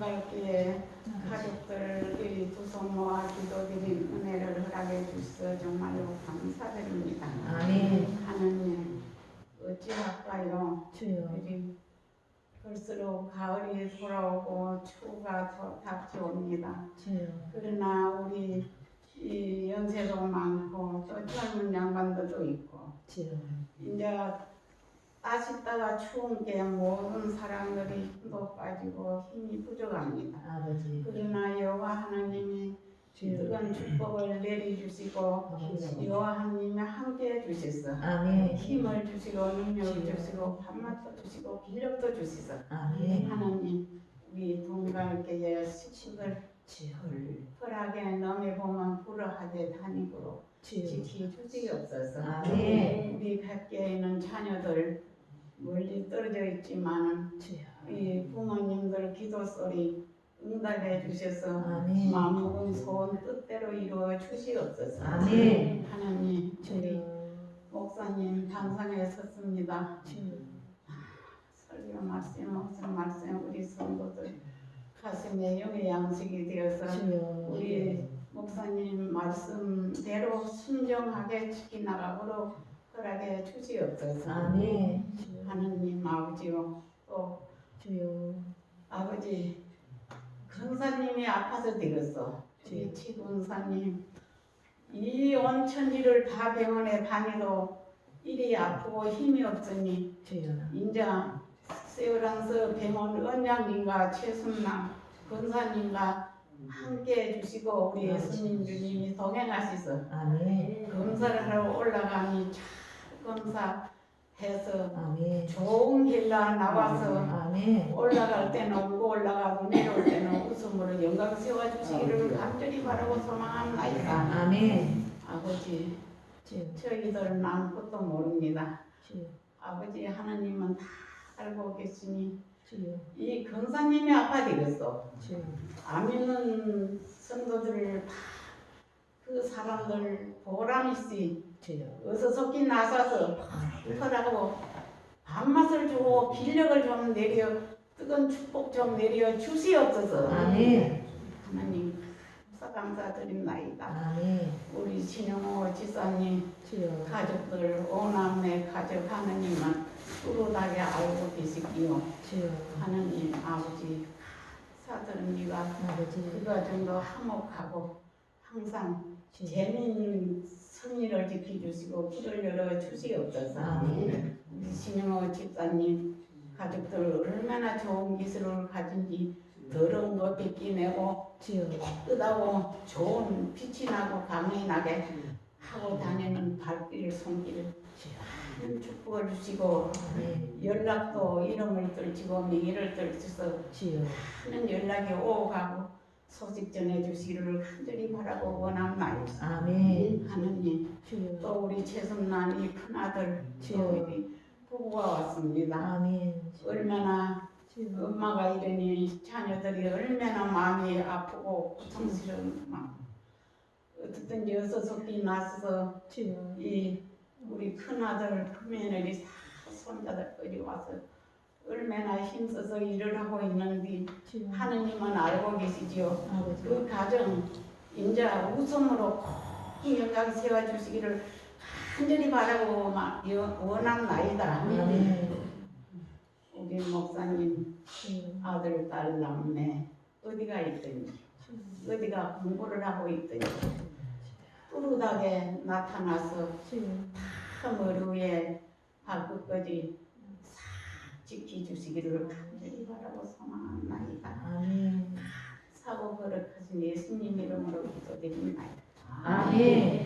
함께 가족들의 두손 모아 기도드린 은혜를 허락해 주셔서 정말로 감사드립니다. 아멘. 하나님 어찌 할까요? 주여. 우리 볼수록 가을이 돌아오고 추가 더 닥쳐옵니다. 주여. 그러나 우리 이 연세도 많고 또 젊은 양반들도 있고 주여. 이제 따시다가 추운 게 모든 사람들이 힘도 빠지고 힘이 부족합니다. 아버지. 그러나 여호와 하나님이. 뜨거운 축복을 내려주시고. 여호와 하나님이 함께해 주셔서 아멘. 힘을 주시고 능력을. 주시고 밥맛도 주시고 기력도 주시서 아멘. 하나님 우리 동갈계의 시축을 주여. 펄하게 넘에 보면 불어하게 다니고 주여. 지키 주시옵소서 아멘. 우리 백개에 있는 자녀들 멀리 떨어져 있지만. 이 부모님들 기도 소리 응답해 주셔서 아멘. 마음먹은 소원 뜻대로 이루어 주시옵소서 아멘. 하나님 주여. 목사님 단상에 섰습니다 주여. 설교 말씀 무슨 말씀 우리 성도들 가슴에 영의 양식이 되어서. 우리 목사님 말씀대로 순종하게 지켜나가도록 허락해 주시옵소서 아멘. 하느님 아버지요 또 주여. 아버지 근사님이 아파서 되겠어 우리 치근사님 이 온천지를 다 병원에 다니도 일이 아프고 힘이 없으니 주여. 인자 세월항서 병원 원장님과 최순남 근사님과 함께 해주시고 우리 예수님 주님이 동행하시서 아멘. 검사를 하러 올라가니 잘 검사 해서 아멘. 좋은 길라 나와서 아멘. 올라갈 때는 울고 올라가고 내려올 때는 웃음으로 영광 세워주시기를 간절히 바라고 소망합니다. 아멘. 아버지. 저희들은 아무것도 모릅니다. 아버지 하나님은 다 알고 계시니 주여. 이 근사님이 아파 되겠어. 있는 성도들 다그 사람들 보람이시 주여. 어서 속기 나서서 하라고 밥맛을 주고 필력을 좀 내려 뜨거운 축복 좀 내려 주시옵소서. 아멘. 하나님 감사 감사드립나이다. 아멘. 우리 신영호 지사님 주여. 가족들 오남매 가족 하나님만 뚜렷하게 알고 계시기요. 주여. 하나님 아버지 사드립니다. 아버지. 그 과정도 화목하고 항상. 재미있는 성의를 지켜주시고 길을 열어 주시옵소서. 아멘. 신영호 집사님 가족들 얼마나 좋은 기술을 가진지 더러운 거 뺏기내고. 뜨다고 좋은 빛이 나고 강이 나게 하고 다니는 발길 손길 큰 축복을 주시고 아멘. 연락도 이름을 떨치고 명의를 떨쳐서 주여. 하는 연락이 오고 가고 소식 전해 주시기를 간절히 바라고 원합나이다. 아멘. 하느님 주여. 또 우리 최선난이 큰 아들 주여. 우리 부부가 왔습니다. 아멘. 얼마나. 엄마가 이러니 자녀들이 얼마나 마음이 아프고 고통스러운 마음 어떻든지 어서 속기 나서서. 이 우리 큰 아들 큰며느리 다 손자들까지 와서 얼마나 힘써서 일을 하고 있는지 주여. 하느님은 알고 계시지요 아버지. 그 가정 인자 웃음으로 꼭 영광 세워주시기를 간절히 바라고 마- 여- 원합나이다 아멘. 우리 목사님 주여. 아들, 딸, 남매 어디가 있든지 어디가 공부를 하고 있든지 뚜렷하게 나타나서 주여. 참 어루에 발끝까지 싹 지켜주시기를 간절히 바라고 소망합니다. 아멘. 사고 거룩하신 예수님 이름으로 기도드립니다. 아멘. 우